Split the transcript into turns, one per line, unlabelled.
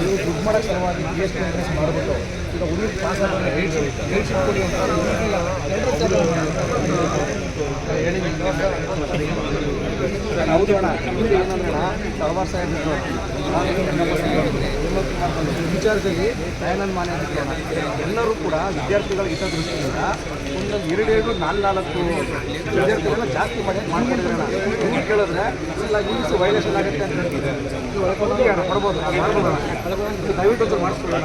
ನೀವು ದುಡ್ಡು ಮಾಡೋಕ್ಕೆ ಸಲುವಾಗಿ ಜಿ ಎಸ್ ಎಂಟ್ರೆನ್ಸ್ ಪಾಸ್ ಅಂತ ಹೌದು ಅಣ್ಣ. ಸರ್ವಾರ್ ಸಾಹೇಬ್ ವಿಚಾರದಲ್ಲಿ ದಯಾನಂದ ಎಲ್ಲರೂ ಕೂಡ ವಿದ್ಯಾರ್ಥಿಗಳ ಹಿತದೃಷ್ಟಿಯಿಂದ ಒಂದೊಂದು ಎರಡೆರಡು ನಾಲ್ಕು ನಾಲ್ಕು ವಿದ್ಯಾರ್ಥಿಗಳನ್ನ ಜಾಸ್ತಿ ಮಾಡಿ ಮಾಡ್ಕೊಂಡಿರೋಣ ನೀವು ಕೇಳಿದ್ರೆ, ಇಲ್ಲ ಇಂಗ್ಲೀಷ್ ವೈಲೇಷನ್ ಆಗುತ್ತೆ ಅಂತ ಹೇಳ್ತೀವಿ. ಪಡ್ಬೋದು ಕೊಡ್ಬೋದು ದಯವಿಟ್ಟು ಮಾಡಿಸ್ಕೊಳ್ಳೋಣ.